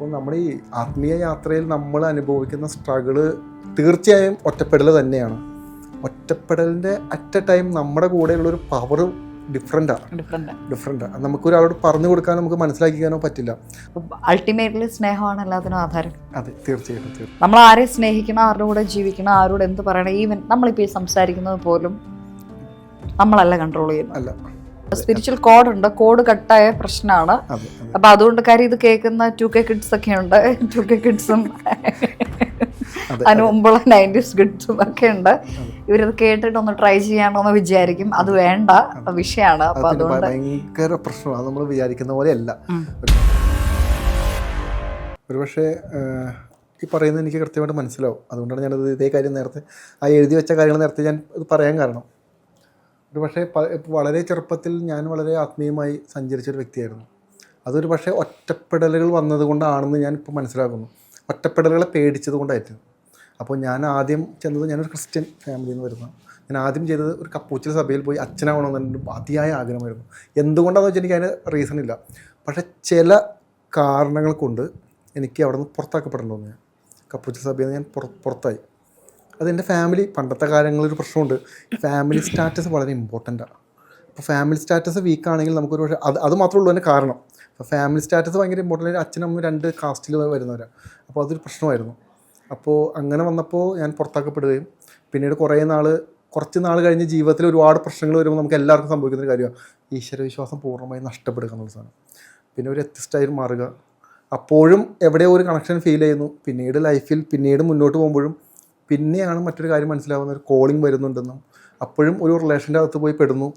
അപ്പോൾ നമ്മുടെ ഈ ആത്മീയ യാത്രയിൽ നമ്മൾ അനുഭവിക്കുന്ന സ്ട്രഗിൾ തീർച്ചയായും ഒറ്റപ്പെടൽ തന്നെയാണ്. ഒറ്റപ്പെടലിന്റെ അറ്റ് എ ടൈം നമ്മുടെ കൂടെയുള്ളൊരു പവർ ഡിഫറെന്റാണ് ഡിഫറെന്റ് നമുക്ക് നമുക്കൊരാളോട് പറഞ്ഞു കൊടുക്കാൻ നമുക്ക് മനസ്സിലാക്കിക്കാനോ പറ്റില്ല. അൾട്ടിമേറ്റ്ലി സ്നേഹമാണ് എല്ലാത്തിനും ആധാരം. അതെ തീർച്ചയായിട്ടും തീർച്ചയായിട്ടും. നമ്മൾ ആരെ സ്നേഹിക്കണം ആരുടെ കൂടെ ജീവിക്കണം ആരോട് എന്ത് പറയണം ഈവൻ നമ്മളിപ്പോൾ ഈ സംസാരിക്കുന്നത് പോലും നമ്മളല്ല കൺട്രോൾ ചെയ്യുന്നത്. അല്ല. സ്പിരിച്വൽ കോഡ് ഉണ്ട്. കോഡ് കട്ടായ പ്രശ്നമാണ്. അപ്പൊ അതുകൊണ്ട് കാര്യം ഇത് കേൾക്കുന്ന ടു കെ കിഡ്സ് ഒക്കെ ഉണ്ട്. ടു കെ കിഡ്സും അതെ, അതിന് മുമ്പുള്ള നയന്റീസ് കിഡ്സും ഒക്കെ ഉണ്ട്. ഇവരത് കേട്ടിട്ട് ഒന്ന് ട്രൈ ചെയ്യാണോ എന്ന് വിചാരിക്കും. അത് വേണ്ട. വിഷയമാണ്. അപ്പൊ അതുകൊണ്ട് ഭയങ്കര പ്രശ്നമാണ്. നമ്മൾ വിചാരിക്കുന്ന പോലെ അല്ല ഒരുപക്ഷെ ഈ പറയുന്നത് എനിക്ക് കൃത്യമായിട്ട് മനസ്സിലാവും. അതുകൊണ്ടാണ് ഞാനത് ഇതേ കാര്യം നേരത്തെ ആ എഴുതി വെച്ച കാര്യങ്ങൾ നേരത്തെ ഞാൻ ഇത് പറയാൻ കാരണം. ഒരു പക്ഷേ വളരെ ചെറുപ്പത്തിൽ ഞാൻ വളരെ ആത്മീയമായി സഞ്ചരിച്ചൊരു വ്യക്തിയായിരുന്നു. അതൊരു പക്ഷേ ഒറ്റപ്പെടലുകൾ വന്നതുകൊണ്ടാണെന്ന് ഞാൻ ഇപ്പോൾ മനസ്സിലാക്കുന്നു. ഒറ്റപ്പെടലുകളെ പേടിച്ചത് കൊണ്ടായിരുന്നു അപ്പോൾ ഞാൻ ആദ്യം ചെന്നത് ഞാനൊരു ക്രിസ്ത്യൻ ഫാമിലിയിൽ നിന്ന് വരുന്ന ഞാൻ ആദ്യം ചെയ്തത് ഒരു കപ്പൂച്ചിൽ സഭയിൽ പോയി അച്ഛനാവണമെന്ന് അതിയായ ആഗ്രഹമായിരുന്നു. എന്തുകൊണ്ടാണെന്ന് വെച്ചാൽ എനിക്ക് അതിന് റീസൺ ഇല്ല. പക്ഷേ ചില കാരണങ്ങൾ കൊണ്ട് എനിക്ക് അവിടെ നിന്ന് പുറത്താക്കപ്പെടേണ്ടി വന്നു. ഞാൻ കപ്പൂച്ചിൽ സഭയിൽ നിന്ന് ഞാൻ പുറ- പുറത്തായി. അതെന്റെ ഫാമിലി പണ്ടത്തെ കാലങ്ങളിലൊരു പ്രശ്നമുണ്ട്. ഫാമിലി സ്റ്റാറ്റസ് വളരെ ഇമ്പോർട്ടന്റാണ് അപ്പോൾ ഫാമിലി സ്റ്റാറ്റസ് വീക്ക് ആണെങ്കിൽ നമുക്കൊരു പക്ഷേ അത് അത് മാത്രമേ ഉള്ളൂ അതിന്റെ കാരണം. അപ്പോൾ ഫാമിലി സ്റ്റാറ്റസ് ഭയങ്കര ഇമ്പോർട്ടന്റ് അച്ഛനും അമ്മയും രണ്ട് കാസ്റ്റിൽ വരുന്നവരാണ് അപ്പോൾ അതൊരു പ്രശ്നമായിരുന്നു. അപ്പോൾ അങ്ങനെ വന്നപ്പോൾ ഞാൻ പുറത്താക്കപ്പെടുകയും പിന്നീട് കുറേ നാൾ കുറച്ച് നാൾ കഴിഞ്ഞ് ജീവിതത്തിൽ ഒരുപാട് പ്രശ്നങ്ങൾ വരുമ്പോൾ നമുക്ക് എല്ലാവർക്കും സംഭവിക്കുന്ന ഒരു കാര്യമാണ്. ഈശ്വരവിശ്വാസം പൂർണമായി നഷ്ടപ്പെടുക എന്നുള്ള സാധനം. പിന്നെ ഒരു വ്യത്യസ്തമായി മാറുക. അപ്പോഴും എവിടെയോ ഒരു കണക്ഷൻ ഫീൽ ചെയ്യുന്നു. പിന്നീട് ലൈഫിൽ പിന്നീട് മുന്നോട്ട് പോകുമ്പോഴും പിന്നെയാണ് മറ്റൊരു കാര്യം മനസ്സിലാവുന്നത്. ഒരു കോളിംഗ് വരുന്നുണ്ടെന്നും അപ്പോഴും ഒരു റിലേഷന്റെ അകത്ത് പോയി പെടുന്നു.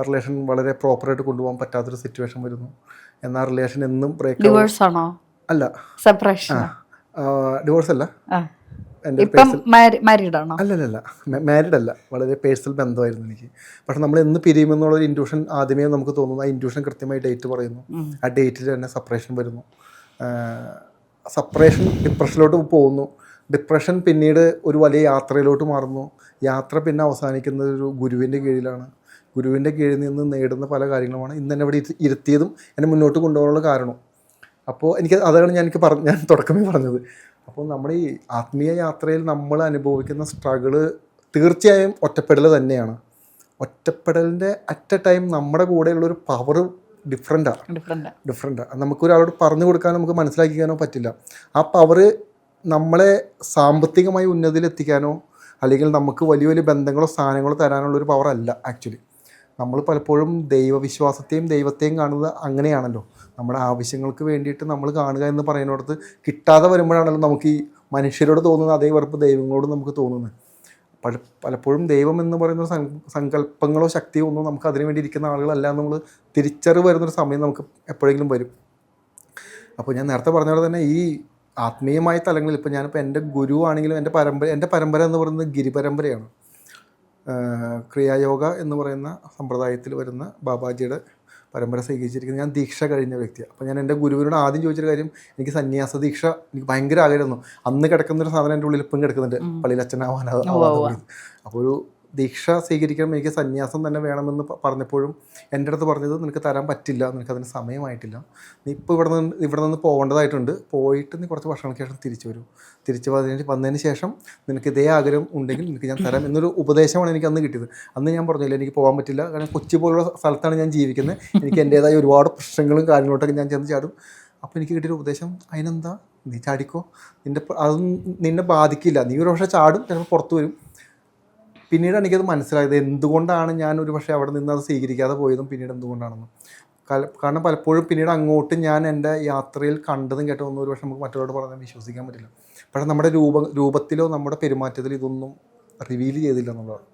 ആ റിലേഷൻ വളരെ പ്രോപ്പറായിട്ട് കൊണ്ടുപോകാൻ പറ്റാത്തൊരു സിറ്റുവേഷൻ വരുന്നു. എന്നാൽ റിലേഷൻ എന്നും ബ്രേക്ക് ആണോ? അല്ല. സെപ്പറേഷൻ ഡിവോഴ്സ് അല്ല. അല്ലല്ല മാരിഡ് അല്ല. വളരെ പേഴ്സണൽ ബന്ധമായിരുന്നു എനിക്ക്. പക്ഷെ നമ്മൾ എന്ന് പിരിയുമെന്നുള്ള ഒരു ഇൻഡ്യൂഷൻ ആദ്യമേ നമുക്ക് തോന്നുന്നു. ആ ഇൻഡ്യൂഷൻ കൃത്യമായി ഡേറ്റ് പറയുന്നു. ആ ഡേറ്റിൽ തന്നെ സെപ്പറേഷൻ വരുന്നു. സെപ്പറേഷൻ ഡിപ്രഷനിലോട്ട് പോകുന്നു. ഡിപ്രഷൻ പിന്നീട് ഒരു വലിയ യാത്രയിലോട്ട് മാറുന്നു. യാത്ര പിന്നെ അവസാനിക്കുന്നത് ഒരു ഗുരുവിന്റെ കീഴിലാണ്. ഗുരുവിന്റെ കീഴിൽ നിന്ന് നേടുന്ന പല കാര്യങ്ങളുമാണ് ഇന്ന് എന്നെ ഇവിടെ ഇരുത്തിയതും എന്നെ മുന്നോട്ട് കൊണ്ടുപോകാനുള്ള കാരണം അപ്പോൾ എനിക്ക് അതാണ് ഞാൻ എനിക്ക് പറഞ്ഞ ഞാൻ തുടക്കമേ പറഞ്ഞത്. അപ്പോൾ നമ്മൾ ഈ ആത്മീയ യാത്രയിൽ നമ്മൾ അനുഭവിക്കുന്ന സ്ട്രഗിൾ തീർച്ചയായും ഒറ്റപ്പെടൽ തന്നെയാണ്. ഒറ്റപ്പെടലിന്റെ അറ്റ് എ ടൈം നമ്മുടെ കൂടെയുള്ളൊരു പവർ ഡിഫറെന്റാണ്. ഡിഫറെന്റ്. നമുക്കൊരാളോട് പറഞ്ഞു കൊടുക്കാനോ നമുക്ക് മനസ്സിലാക്കിക്കാനോ പറ്റില്ല. ആ പവർ നമ്മളെ സാമ്പത്തികമായി ഉന്നതിയിലെത്തിക്കാനോ അല്ലെങ്കിൽ നമുക്ക് വലിയ വലിയ ബന്ധങ്ങളോ സ്ഥാനങ്ങളോ തരാനുള്ള ഒരു പവർ അല്ല ആക്ച്വലി നമ്മൾ പലപ്പോഴും ദൈവവിശ്വാസത്തെയും ദൈവത്തെയും കാണുന്നത് അങ്ങനെയാണല്ലോ. നമ്മുടെ ആവശ്യങ്ങൾക്ക് വേണ്ടിയിട്ട് നമ്മൾ കാണുക എന്ന് പറയുന്നിടത്ത് കിട്ടാതെ വരുമ്പോഴാണല്ലോ നമുക്ക് ഈ മനുഷ്യരോട് തോന്നുന്ന അതേ വെറുപ്പ് ദൈവങ്ങളോട് നമുക്ക് തോന്നുന്നത്. പല പലപ്പോഴും ദൈവം എന്ന് പറയുന്ന സങ്കല്പങ്ങളോ ശക്തിയോ ഒന്നും നമുക്ക് അതിനു വേണ്ടി ഇരിക്കുന്ന ആളുകളല്ല നമ്മൾ തിരിച്ചറിവ് വരുന്നൊരു സമയം നമുക്ക് എപ്പോഴെങ്കിലും വരും. അപ്പോൾ ഞാൻ നേരത്തെ പറഞ്ഞ പോലെ തന്നെ ഈ ആത്മീയമായ തലങ്ങളിൽ ഇപ്പോൾ ഞാനിപ്പോൾ എന്റെ ഗുരു ആണെങ്കിലും എന്റെ പരമ്പര എന്റെ പരമ്പര എന്ന് പറയുന്നത് ഗിരിപരമ്പരയാണ്. ക്രിയായോഗ എന്ന് പറയുന്ന സമ്പ്രദായത്തിൽ വരുന്ന ബാബാജിയുടെ പരമ്പര സ്വീകരിച്ചിരിക്കുന്നത് ഞാൻ ദീക്ഷ കഴിഞ്ഞ വ്യക്തിയാണ്. അപ്പോൾ ഞാൻ എന്റെ ഗുരുവിനോട് ആദ്യം ചോദിച്ചൊരു കാര്യം എനിക്ക് സന്യാസ ദീക്ഷ എനിക്ക് ഭയങ്കര ആഗ്രഹമായിരുന്നു. അന്ന് കിടക്കുന്ന ഒരു സാധനം എന്റെ ഉള്ളിൽ ഇപ്പം കിടക്കുന്നുണ്ട്. പള്ളിയിൽ അച്ഛനാവാൻ അപ്പോൾ ഒരു ദീക്ഷ സ്വീകരിക്കണം എനിക്ക് സന്യാസം തന്നെ വേണമെന്ന് പറഞ്ഞപ്പോഴും എന്റെ അടുത്ത് പറഞ്ഞത് നിനക്ക് തരാൻ പറ്റില്ല നിനക്ക് അതിന് സമയമായിട്ടില്ല. നീ ഇപ്പോൾ ഇവിടെ നിന്ന് ഇവിടെ നിന്ന് പോകേണ്ടതായിട്ടുണ്ട്. പോയിട്ട് നീ കുറച്ച് വർഷങ്ങൾക്ക് ശേഷം തിരിച്ചു വരും. തിരിച്ചു വന്നതിന് വന്നതിന് ശേഷം നിനക്ക് ഇതേ ആഗ്രഹം ഉണ്ടെങ്കിൽ നിനക്ക് ഞാൻ തരാം എന്നൊരു ഉപദേശമാണ് എനിക്ക് അന്ന് കിട്ടിയത്. അന്ന് ഞാൻ പറഞ്ഞില്ല എനിക്ക് പോകാൻ പറ്റില്ല. കാരണം കൊച്ചി പോലുള്ള സ്ഥലത്താണ് ഞാൻ ജീവിക്കുന്നത്. എനിക്ക് എന്റേതായ ഒരുപാട് പ്രശ്നങ്ങളും കാര്യങ്ങളോട്ടൊക്കെ ഞാൻ ചെന്ന് ചാടും. അപ്പോൾ എനിക്ക് കിട്ടിയൊരു ഉപദേശം അതിനെന്താ? നീ ചാടിക്കോ. നിന്റെ അതൊന്നും നിന്നെ ബാധിക്കില്ല. നീ ഒരു പക്ഷേ ചാടും ചിലപ്പോൾ പുറത്ത് വരും. പിന്നീടാണ് എനിക്കത് മനസ്സിലായത് എന്തുകൊണ്ടാണ് ഞാൻ ഒരു പക്ഷേ അവിടെ നിന്ന് അത് സ്വീകരിക്കാതെ പോയതും പിന്നീട് എന്തുകൊണ്ടാണെന്ന്. കാരണം പലപ്പോഴും പിന്നീട് അങ്ങോട്ട് ഞാൻ എന്റെ യാത്രയിൽ കണ്ടതും കേട്ടതൊന്നും ഒരു പക്ഷേ നമുക്ക് മറ്റുള്ളവർ പറഞ്ഞാൽ വിശ്വസിക്കാൻ പറ്റില്ല. പക്ഷേ നമ്മുടെ രൂപ രൂപത്തിലോ നമ്മുടെ പെരുമാറ്റത്തിലോ ഇതൊന്നും റിവീൽ ചെയ്തില്ല എന്നുള്ളതാണ്.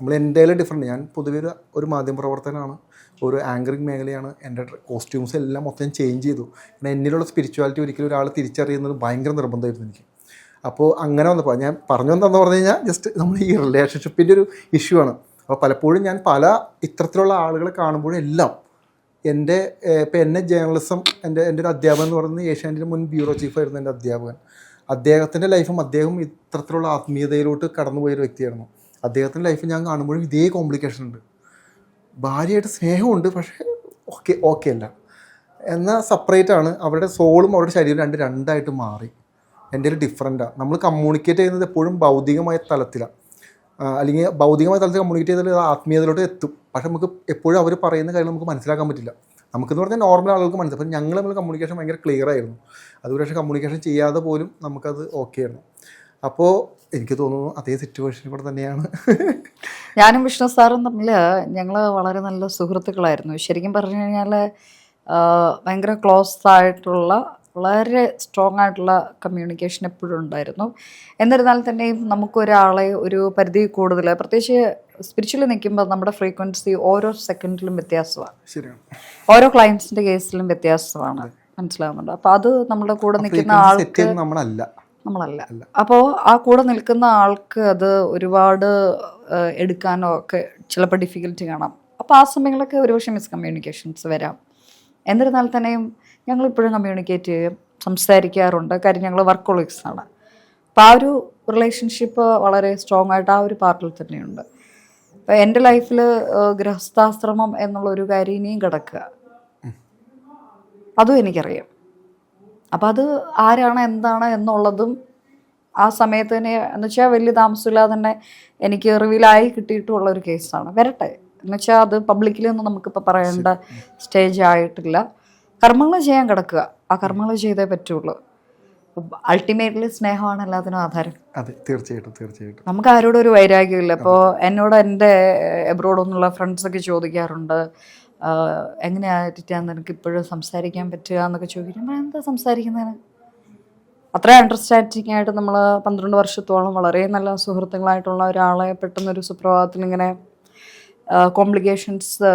നമ്മൾ എന്റെ ഡിഫറെന്റ് ഞാൻ പൊതുവെ ഒരു ഒരു മാധ്യമപ്രവർത്തനമാണ് ഒരു ആങ്കറിങ് മേഖലയാണ്. എന്റെ കോസ്റ്റ്യൂംസ് എല്ലാം മൊത്തം ചേഞ്ച് ചെയ്തു. പിന്നെ എന്നിലുള്ള സ്പിരിച്വാലിറ്റി ഒരിക്കലും ഒരാൾ തിരിച്ചറിയുന്നത് ഭയങ്കര നിർബന്ധമായിരുന്നു എനിക്ക്. അപ്പോൾ അങ്ങനെ വന്നപ്പോൾ ഞാൻ പറഞ്ഞു വന്നതെന്ന് പറഞ്ഞു കഴിഞ്ഞാൽ ജസ്റ്റ് നമ്മൾ ഈ റിലേഷൻഷിപ്പിന്റെ ഒരു ഇഷ്യൂ ആണ്. അപ്പോൾ പലപ്പോഴും ഞാൻ പല ഇത്തരത്തിലുള്ള ആളുകളെ കാണുമ്പോഴും എല്ലാം എന്റെ ഇപ്പം എന്നെ ജേർണലിസം എന്റെ എന്റെ ഒരു അധ്യാപകൻ എന്ന് പറയുന്നത് ഏഷ്യാനെറ്റിന്റെ മുൻ ബ്യൂറോ ചീഫായിരുന്നു എന്റെ അധ്യാപകൻ. അദ്ദേഹത്തിന്റെ ലൈഫും അദ്ദേഹം ഇത്തരത്തിലുള്ള ആത്മീയതയിലോട്ട് കടന്നുപോയൊരു വ്യക്തിയായിരുന്നു. അദ്ദേഹത്തിന്റെ ലൈഫ് ഞാൻ കാണുമ്പോഴും ഇതേ കോംപ്ലിക്കേഷൻ ഉണ്ട്. ഭാര്യയായിട്ട് സ്നേഹമുണ്ട് പക്ഷേ ഓക്കെ ഓക്കെ അല്ല. എന്നാൽ സെപ്പറേറ്റ് ആണ്. അവരുടെ സോളും അവരുടെ ശരീരവും രണ്ട് രണ്ടായിട്ട് മാറി. എന്റെ ഡിഫറെന്റാണ് നമ്മൾ കമ്മ്യൂണിക്കേറ്റ് ചെയ്യുന്നത് എപ്പോഴും ഭൗതികമായ തലത്തിലാണ് അല്ലെങ്കിൽ ഭൗതികമായ തലത്തിൽ കമ്മ്യൂണിക്കേറ്റ് ചെയ്താൽ ആത്മീയതയിലോട്ട് എത്തും. പക്ഷെ നമുക്ക് എപ്പോഴും അവർ പറയുന്ന കാര്യങ്ങൾ നമുക്ക് മനസ്സിലാക്കാൻ പറ്റില്ല. നമുക്കെന്ന് പറഞ്ഞാൽ നോർമൽ ആളുകൾക്ക് മനസ്സിലാവും അപ്പം ഞങ്ങൾ തമ്മിൽ കമ്മ്യൂണിക്കേഷൻ ഭയങ്കര ക്ലിയർ ആയിരുന്നു. അതുപോലെ പക്ഷേ കമ്മ്യൂണിക്കേഷൻ ചെയ്യാതെ പോലും നമുക്കത് ഓക്കെ ആയിരുന്നു. അപ്പോൾ എനിക്ക് തോന്നുന്നു അതേ സിറ്റുവേഷനിൽ കൂടെ തന്നെയാണ്. ഞാനും വിഷ്ണു സാറും തമ്മിൽ ഞങ്ങൾ വളരെ നല്ല സുഹൃത്തുക്കളായിരുന്നു. ശരിക്കും പറഞ്ഞു കഴിഞ്ഞാൽ ഭയങ്കര ക്ലോസ് ആയിട്ടുള്ള വളരെ സ്ട്രോങ് ആയിട്ടുള്ള കമ്മ്യൂണിക്കേഷൻ എപ്പോഴും ഉണ്ടായിരുന്നു. എന്നിരുന്നാൽ തന്നെയും നമുക്കൊരാളെ ഒരു പരിധി കൂടുതൽ പ്രത്യേകിച്ച് സ്പിരിച്വലി നിൽക്കുമ്പോൾ നമ്മുടെ ഫ്രീക്വൻസി ഓരോ സെക്കൻഡിലും വ്യത്യാസമാണ്. ഓരോ ക്ലയൻസിന്റെ കേസിലും വ്യത്യാസമാണ്. മനസ്സിലാവുന്നുണ്ട്? അപ്പോൾ അത് നമ്മുടെ കൂടെ നിൽക്കുന്ന ആൾക്ക് നമ്മളല്ല. നമ്മളല്ല. അപ്പോൾ ആ കൂടെ നിൽക്കുന്ന ആൾക്ക് അത് ഒരുപാട് എടുക്കാനോ ഒക്കെ ചിലപ്പോൾ ഡിഫിക്കൽറ്റി കാണാം. അപ്പോൾ ആ സമയങ്ങളൊക്കെ ഒരുപക്ഷെ മിസ്കമ്മ്യൂണിക്കേഷൻസ് വരാം. എന്നിരുന്നാൽ തന്നെയും ഞങ്ങൾ ഇപ്പോഴും കമ്മ്യൂണിക്കേറ്റ് ചെയ്യും സംസാരിക്കാറുണ്ട്. കാര്യം ഞങ്ങൾ വർക്ക് കൊളീഗ്സാണ് അപ്പോൾ ആ ഒരു റിലേഷൻഷിപ്പ് വളരെ സ്ട്രോങ് ആയിട്ട് ആ ഒരു പാർട്ടിൽ തന്നെയുണ്ട്. അപ്പോൾ എന്റെ ലൈഫിൽ ഗൃഹസ്ഥാശ്രമം എന്നുള്ളൊരു കാര്യം ഇനിയും കിടക്കുക. അതും എനിക്കറിയാം. അപ്പം അത് ആരാണ് എന്താണ് എന്നുള്ളതും ആ സമയത്ത് തന്നെ എന്ന് വെച്ചാൽ വലിയ താമസമില്ലാതെ തന്നെ എനിക്ക് റിവീലായി കിട്ടിയിട്ടുള്ള ഒരു കേസാണ് വരട്ടെ. എന്നുവെച്ചാൽ അത് പബ്ലിക്കിലൊന്നും നമുക്കിപ്പോൾ പറയേണ്ട സ്റ്റേജ് ആയിട്ടില്ല. കർമ്മങ്ങൾ ചെയ്യാൻ കിടക്കുക. ആ കർമ്മങ്ങൾ ചെയ്തേ പറ്റുള്ളൂ. അൾട്ടിമേറ്റ്ലി സ്നേഹമാണ് എല്ലാത്തിനും ആധാരം. അതെ തീർച്ചയായിട്ടും തീർച്ചയായിട്ടും. നമുക്ക് ആരോടും ഒരു വൈരാഗ്യമില്ല ഇപ്പോൾ എന്നോട് എന്റെ എബ്രോഡ് ഒന്നുള്ള ഫ്രണ്ട്സൊക്കെ ചോദിക്കാറുണ്ട്. എങ്ങനെയായിട്ടാണ് നിനക്ക് ഇപ്പോഴും സംസാരിക്കാൻ പറ്റുക? എന്നൊക്കെ ചോദിക്കുമ്പോൾ എന്താ സംസാരിക്കുന്നതിന് അത്ര അണ്ടർസ്റ്റാൻഡിങ് ആയിട്ട് നമ്മൾ പന്ത്രണ്ട് വർഷത്തോളം വളരെ നല്ല സുഹൃത്തുക്കളായിട്ടുള്ള ഒരാളെ പെട്ടെന്നൊരു സുപ്രഭാതത്തിൽ ഇങ്ങനെ കോംപ്ലിക്കേഷൻസ്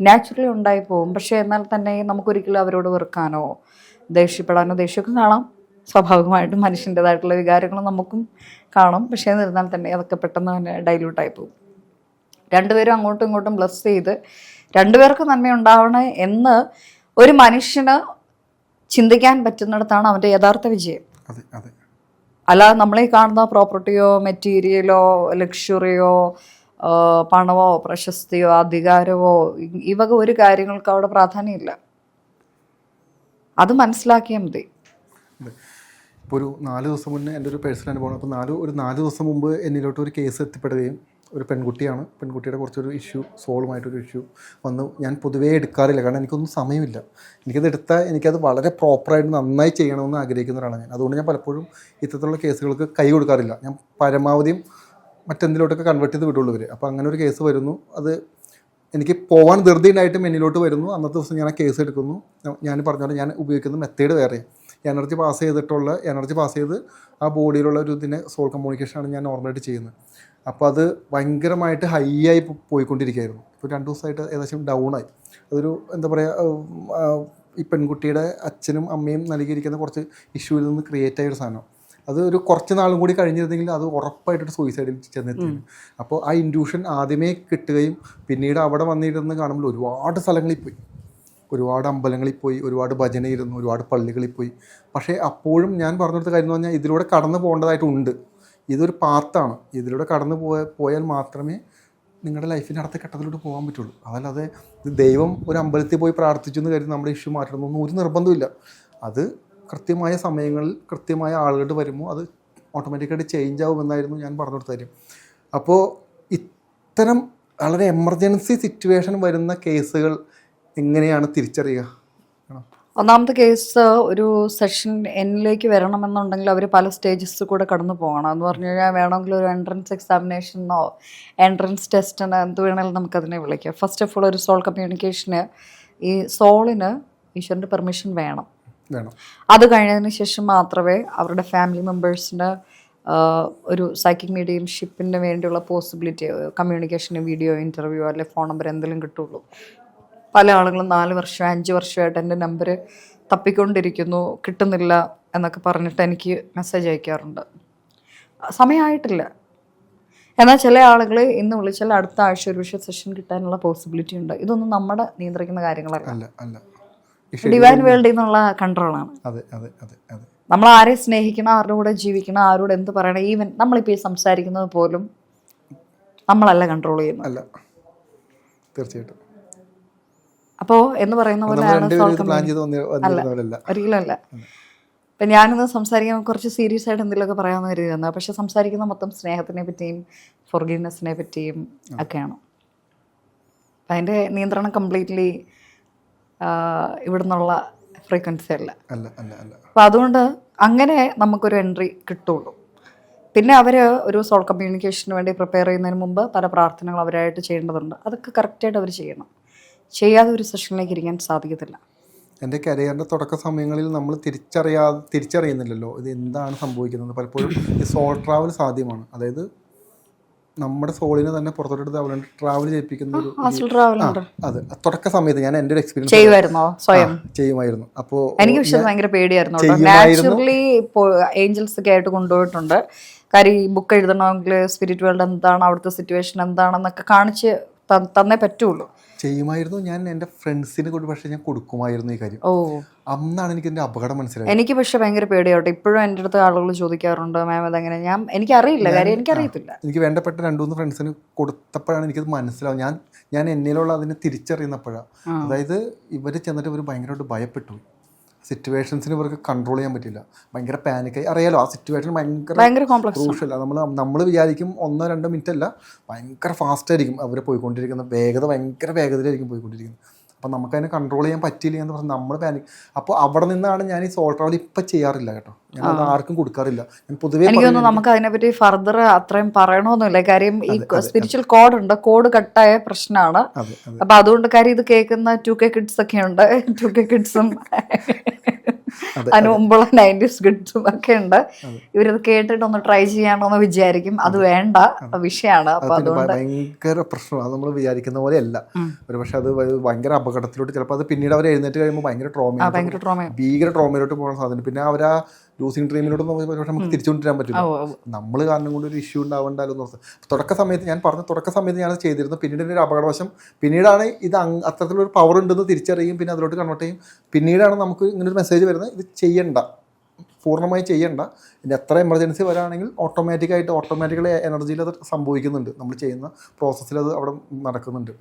നാച്ചുറലി ഉണ്ടായി പോകും പക്ഷേ എന്നാൽ തന്നെ നമുക്കൊരിക്കലും അവരോട് വെറുക്കാനോ ദേഷ്യപ്പെടാനോ ദേഷ്യമൊക്കെ കാണാം. സ്വാഭാവികമായിട്ടും മനുഷ്യന്റെതായിട്ടുള്ള വികാരങ്ങൾ നമുക്കും കാണും. പക്ഷേ എന്നിരുന്നാൽ തന്നെ അതൊക്കെ പെട്ടെന്ന് തന്നെ ഡൈല്യൂട്ടായി പോകും രണ്ടുപേരും അങ്ങോട്ടും ഇങ്ങോട്ടും ബ്ലസ് ചെയ്ത് രണ്ടുപേർക്ക് നന്മയുണ്ടാവണേ എന്ന് ഒരു മനുഷ്യന് ചിന്തിക്കാൻ പറ്റുന്നിടത്താണ് അവന്റെ യഥാർത്ഥ വിജയം. അല്ലാതെ നമ്മളീ കാണുന്ന പ്രോപ്പർട്ടിയോ മെറ്റീരിയലോ ലക്ഷറിയോ പണമോ പ്രശസ്തിയോ അധികാരമോ ഇവക ഒരു കാര്യങ്ങൾക്ക് അവിടെ പ്രാധാന്യമില്ല. അത് മനസ്സിലാക്കിയാൽ മതി. ഇപ്പോൾ ഒരു നാല് ദിവസം മുന്നേ എന്റെ ഒരു പേഴ്സണൽ അനുഭവമാണ്. അപ്പോൾ നാല് ഒരു നാല് ദിവസം മുമ്പ് എന്നിലോട്ട് ഒരു കേസ് എത്തിപ്പെടുകയും ഒരു പെൺകുട്ടിയാണ്. പെൺകുട്ടിയുടെ കുറച്ചൊരു ഇഷ്യൂ സോൾവായിട്ടൊരു ഇഷ്യൂ വന്ന് ഞാൻ പൊതുവേ എടുക്കാറില്ല. കാരണം എനിക്കൊന്നും സമയമില്ല. എനിക്കത് എടുത്താൽ എനിക്കത് വളരെ പ്രോപ്പറായിട്ട് നന്നായി ചെയ്യണമെന്ന് ആഗ്രഹിക്കുന്ന ഒരാളാണ് ഞാൻ. അതുകൊണ്ട് ഞാൻ പലപ്പോഴും ഇത്തരത്തിലുള്ള കേസുകൾക്ക് കൈ കൊടുക്കാറില്ല. ഞാൻ പരമാവധിയും മറ്റെന്തിലോട്ടൊക്കെ കൺവേർട്ട് ചെയ്ത് വിടുള്ളൂ ഇവർ അപ്പോൾ അങ്ങനെ ഒരു കേസ് വരുന്നു. അത് എനിക്ക് പോകാൻ ധൃതി ഉണ്ടായിട്ട് എന്നിലോട്ട് വരുന്നു. അന്നത്തെ ദിവസം ഞാൻ ആ കേസ് എടുക്കുന്നു. ഞാൻ- പറഞ്ഞ ഞാൻ ഉപയോഗിക്കുന്ന മെത്തേഡ് വേറെ. എനർജി പാസ് ചെയ്തിട്ടുള്ള എനർജി പാസ് ചെയ്ത് ആ ബോഡിയിലുള്ള ഒരു ഇതിനെ സോൾ കമ്മ്യൂണിക്കേഷനാണ് ഞാൻ നോർമലായിട്ട് ചെയ്യുന്നത്. അപ്പോൾ അത് ഭയങ്കരമായിട്ട് ഹൈ ആയി പോയിക്കൊണ്ടിരിക്കുകയായിരുന്നു. ഇപ്പോൾ രണ്ട് ദിവസമായിട്ട് ഏകദേശം ഡൗൺ ആയി. അതൊരു എന്താ പറയുക ഈ പെൺകുട്ടിയുടെ അച്ഛനും അമ്മയും നൽകിയിരിക്കുന്ന കുറച്ച് ഇഷ്യൂവിൽ നിന്ന് ക്രിയേറ്റ് ആയ ഒരു സാധനം. അത് ഒരു കുറച്ച് നാളും കൂടി കഴിഞ്ഞിരുന്നെങ്കിൽ അത് ഉറപ്പായിട്ടൊരു സൂയിസൈഡിൽ ചെന്നെത്തി അപ്പോൾ ആ ഇൻഡ്യൂഷൻ ആദ്യമേ കിട്ടുകയും പിന്നീട് അവിടെ വന്നിരുന്ന് കാണുമ്പോൾ ഒരുപാട് സ്ഥലങ്ങളിൽ പോയി. ഒരുപാട് അമ്പലങ്ങളിൽ പോയി ഒരുപാട് ഭജനയിരുന്നു ഒരുപാട് പള്ളികളിൽ പോയി. പക്ഷേ അപ്പോഴും ഞാൻ പറഞ്ഞെടുത്ത കാര്യം എന്ന് പറഞ്ഞാൽ ഇതിലൂടെ കടന്നു പോകേണ്ടതായിട്ടുണ്ട് ഇതൊരു പാത്താണ് ഇതിലൂടെ കടന്നു പോയ പോയാൽ മാത്രമേ നിങ്ങളുടെ ലൈഫിന്റെ അടുത്ത ഘട്ടത്തിലോട്ട് പോകാൻ പറ്റുള്ളൂ. അതല്ലാതെ ദൈവം ഒരു അമ്പലത്തിൽ പോയി പ്രാർത്ഥിച്ചു എന്ന് കരുതി നമ്മുടെ ഇഷ്യൂ മാറ്റണമെന്നൊന്നും ഒരു നിർബന്ധമില്ല അത് കൃത്യമായ സമയങ്ങളിൽ കൃത്യമായ ആളുകൾ വരുമ്പോൾ അത് ഓട്ടോമാറ്റിക്കായിട്ട് ചേഞ്ച് ആവുമെന്നായിരുന്നു ഞാൻ പറഞ്ഞു കൊടുത്ത കാര്യം. അപ്പോൾ ഇത്തരം വളരെ എമർജൻസി സിറ്റുവേഷൻ വരുന്ന കേസുകൾ എങ്ങനെയാണ് തിരിച്ചറിയുക? ഒന്നാമത്തെ കേസ് ഒരു സെഷൻ എന്നിലേക്ക് വരണമെന്നുണ്ടെങ്കിൽ അവർ പല സ്റ്റേജസ് കൂടെ കടന്നു പോകണം. എന്ന് പറഞ്ഞു കഴിഞ്ഞാൽ വേണമെങ്കിൽ ഒരു എൻട്രൻസ് എക്സാമിനേഷനോ എൻട്രൻസ് ടെസ്റ്റിനോ എന്ത് വേണമെങ്കിലും നമുക്കതിനെ വിളിക്കാം. ഫസ്റ്റ് ഓഫ് ഓൾ ഒരു സോൾ കമ്മ്യൂണിക്കേഷന് ഈ സോളിന് ഈശ്വരന്റെ പെർമിഷൻ വേണം. അത് കഴിഞ്ഞതിന് ശേഷം മാത്രമേ അവരുടെ ഫാമിലി മെമ്പേഴ്സിന്റെ ഒരു സൈക്കിക് മീഡിയംഷിപ്പിന് വേണ്ടിയുള്ള പോസിബിലിറ്റി കമ്മ്യൂണിക്കേഷന് വീഡിയോ ഇന്റർവ്യൂ അല്ലെങ്കിൽ ഫോൺ നമ്പർ എന്തെങ്കിലും കിട്ടുള്ളൂ. പല ആളുകളും നാല് വർഷം അഞ്ച് വർഷമായിട്ട് എന്റെ നമ്പർ തപ്പിക്കൊണ്ടിരിക്കുന്നു കിട്ടുന്നില്ല എന്നൊക്കെ പറഞ്ഞിട്ട് എനിക്ക് മെസ്സേജ് അയക്കാറുണ്ട്. സമയമായിട്ടില്ല എന്നാൽ ചില ആളുകൾ ഇന്ന് വിളിച്ചാൽ അടുത്ത ആഴ്ച ഒരു പക്ഷേ സെഷൻ കിട്ടാനുള്ള പോസിബിലിറ്റി ഉണ്ട്. ഇതൊന്നും നമ്മുടെ നിയന്ത്രിക്കുന്ന കാര്യങ്ങളല്ല. ഡിവൈൻ വേൾഡിൽ നിന്നുള്ള കൺട്രോളാണ് അതെ അതെ അതെ അതെ. നമ്മൾ ആരെ സ്നേഹിക്കണം ആരുടെ കൂടെ ജീവിക്കണം ആരോട് എന്ത് പറയണം ഈവൻ നമ്മളിപ്പോൾ ഈ സംസാരിക്കുന്നത് പോലും നമ്മളല്ല കൺട്രോൾ ചെയ്യുന്നത്. അല്ല. തീർച്ചയായിട്ടും. അപ്പോൾ എന്ന് പറയുന്ന പോലെ ഒരിക്കലും അല്ല. ഇപ്പം ഞാനിന്ന് സംസാരിക്കാൻ കുറച്ച് സീരിയസ് ആയിട്ട് എന്തെങ്കിലുമൊക്കെ പറയാമെന്ന് കരുതുന്നത് പക്ഷെ സംസാരിക്കുന്ന മൊത്തം സ്നേഹത്തിനെ പറ്റിയും ഫോർഗീവ്നെസ്സിനെ പറ്റിയും ഒക്കെയാണ്. അതിന്റെ അതിന്റെ നിയന്ത്രണം കംപ്ലീറ്റ്ലി ഇവിടുന്നുള്ള ഫ്രീക്വൻസി അല്ല. അല്ല അല്ല അല്ല. അപ്പം അതുകൊണ്ട് അങ്ങനെ നമുക്കൊരു എൻട്രി കിട്ടുള്ളൂ. പിന്നെ അവർ ഒരു സോൾ കമ്മ്യൂണിക്കേഷന് വേണ്ടി പ്രിപ്പയർ ചെയ്യുന്നതിന് മുമ്പ് പല പ്രാർത്ഥനകൾ അവരായിട്ട് ചെയ്യേണ്ടതുണ്ട്. അതൊക്കെ കറക്റ്റായിട്ട് അവർ ചെയ്യണം. ചെയ്യാതെ ഒരു സെഷനിലേക്ക് ഇരിക്കാൻ സാധിക്കത്തില്ല. എന്റെ കരിയറിന്റെ തുടക്ക സമയങ്ങളിൽ നമ്മൾ തിരിച്ചറിയാ തിരിച്ചറിയുന്നില്ലല്ലോ. ഇത് എന്താണ് സംഭവിക്കുന്നത്? പലപ്പോഴും ഈ സോൾ ട്രാവൽ സാധ്യമാണ്. അതായത് നമ്മുടെ സോളിനെ തന്നെ പുറത്തോട്ട് അവളുണ്ട് ട്രാവൽ ചെയ്യിപ്പിക്കുന്ന ഒരു അത്. തുടക്ക സമയത്ത് ഞാൻ എന്റെ ഒരു എക്സ്പീരിയൻസ് ചെയ്യുമായിരുന്നോ? സ്വയം? ചെയ്യുമായിരുന്നു. അപ്പോ എനിക്ക് പക്ഷെ ഭയങ്കര പേടിയായിരുന്നു. നാച്ചുറലി ഇപ്പോൾ ഏഞ്ചൽസ് ഒക്കെ ആയിട്ട് കൊണ്ടുപോയിട്ടുണ്ട്. കാര്യം ഈ ബുക്ക് എഴുതണമെങ്കിൽ സ്പിരിറ്റ് വേൾഡ് എന്താണ് അവിടുത്തെ സിറ്റുവേഷൻ എന്താണെന്നൊക്കെ കാണിച്ച് തന്നേ പറ്റുള്ളൂ. ചെയ്യുമായിരുന്നു. ഞാൻ എന്റെ ഫ്രണ്ട്സിന് കൂടി പക്ഷേ ഞാൻ കൊടുക്കുമായിരുന്നു ഈ കാര്യം. ഓ. അന്നാണ് എനിക്ക് എന്റെ അപകടം മനസ്സിലായത്. എനിക്ക് പക്ഷെ ഭയങ്കര പേടിയാവട്ടെ ഇപ്പോഴും എന്റെ അടുത്ത് ആളുകൾ ചോദിക്കാറുണ്ട് മാം അതെങ്ങനെ ഞാൻ എനിക്കറിയില്ല. കാര്യം എനിക്കറിയത്തില്ല. എനിക്ക് വേണ്ടപ്പെട്ട രണ്ടു മൂന്ന് ഫ്രണ്ട്സിന് കൊടുത്തപ്പോഴാണ് എനിക്കത് മനസ്സിലാവും ഞാൻ ഞാൻ എന്നിലുള്ള അതിനെ തിരിച്ചറിയുന്നപ്പോഴാണ് അതായത് ഇവർ ചെന്നിട്ട് ഇവർ ഭയങ്കരമായിട്ട് ഭയപ്പെട്ടു. സിറ്റുവേഷൻസിന് ഇവർക്ക് കൺട്രോൾ ചെയ്യാൻ പറ്റില്ല. ഭയങ്കര പാനിക്കായി അറിയാലോ ആ സിറ്റുവേഷൻ ഭയങ്കര ഭയങ്കര കോംപ്ലക്സ് ക്രൂഷ്യൽ നമ്മൾ നമ്മൾ വിചാരിക്കും ഒന്നോ രണ്ടോ മിനിറ്റ് അല്ല ഭയങ്കര ഫാസ്റ്റ് ആയിരിക്കും അവർ പോയിക്കൊണ്ടിരിക്കുന്ന വേഗത ഭയങ്കര വേഗതയിലായിരിക്കും പോയിക്കൊണ്ടിരിക്കുന്നത്. അപ്പം നമുക്കതിനെ കൺട്രോൾ ചെയ്യാൻ പറ്റിയില്ല എന്ന് പറഞ്ഞാൽ നമ്മൾ പാനിക് അപ്പോൾ അവിടെ നിന്നാണ് ഞാൻ ഈ സോൾ ട്രാവൽ ഇപ്പം ചെയ്യാറില്ല കേട്ടോ. ഞാൻ അത് ആർക്കും കൊടുക്കാറില്ല. ഞാൻ പൊതുവേ എനിക്ക് തോന്നുന്നു നമുക്ക് അതിനെപ്പറ്റി ഫർദർ അത്രയും പറയണമെന്നില്ല കാര്യം ഈ സ്പിരിച്വൽ കോഡ് ഉണ്ട്. കോഡ് കട്ടായ പ്രശ്നമാണ്. അപ്പൊ അതുകൊണ്ട് കാര്യം ഇത് കേൾക്കുന്ന ടു കെ കിഡ്സ് ഒക്കെ ഉണ്ട്. ടു കെ കിഡ്സും അതിന് മുമ്പുള്ള നയന്റീസ് ഗിഡ്സും ഒക്കെ ഉണ്ട്. ഇവരത് കേട്ടിട്ട് ഒന്ന് ട്രൈ ചെയ്യാണോന്ന് വിചാരിക്കും. അത് വേണ്ട വിഷയമാണ്. അപ്പൊ അതുകൊണ്ട് ഭയങ്കര പ്രശ്നമാണ്. അത് നമ്മൾ വിചാരിക്കുന്ന പോലെയല്ല. ഒരു പക്ഷെ അത് ഭയങ്കര അപകടത്തിലോട്ട് ചിലപ്പോൾ അത് പിന്നീട് അവർ എഴുന്നേറ്റ് കഴിയുമ്പോൾ ഭയങ്കര ട്രോമ ഭയങ്കര ട്രോമ ഭീകര ട്രോമയിലോട്ട് പോകാൻ സാധനം. പിന്നെ അവർ ആ ലൂസിങ് ഡ്രീമിലോട്ട് പക്ഷേ നമുക്ക് തിരിച്ചുകൊണ്ടിരാൻ പറ്റില്ല. നമ്മൾ കാരണം കൊണ്ട് ഒരു ഇഷ്യൂ ഉണ്ടാവണ്ടല്ലോ എന്ന് ഓർത്ത്. തുടക്ക സമയത്ത് ഞാൻ പറഞ്ഞ തുടക്ക സമയത്ത് ഞാൻ ചെയ്തിരുന്നു. പിന്നീട് ഒരു അപകടവശം പിന്നീടാണ് ഇത് അത്തരത്തിലൊരു പവർ ഉണ്ടെന്ന് തിരിച്ചറിയും പിന്നെ അതിലോട്ട് കൺവേർട്ട് ചെയ്യും. പിന്നീടാണ് നമുക്ക് ഇങ്ങനെ ഒരു മെസ്സേജ് വരുന്നത് ഇത് ചെയ്യണ്ട. പൂർണമായി ചെയ്യണ്ട. ഇനി എത്ര എമർജൻസി വരാണെങ്കിൽ ഓട്ടോമാറ്റിക്കായിട്ട് ഓട്ടോമാറ്റിക്കലി എനർജിയിൽ അത് സംഭവിക്കുന്നുണ്ട്. നമ്മൾ ചെയ്യുന്ന പ്രോസസ്സിൽ അത് അവിടെ നടക്കുന്നുണ്ട്.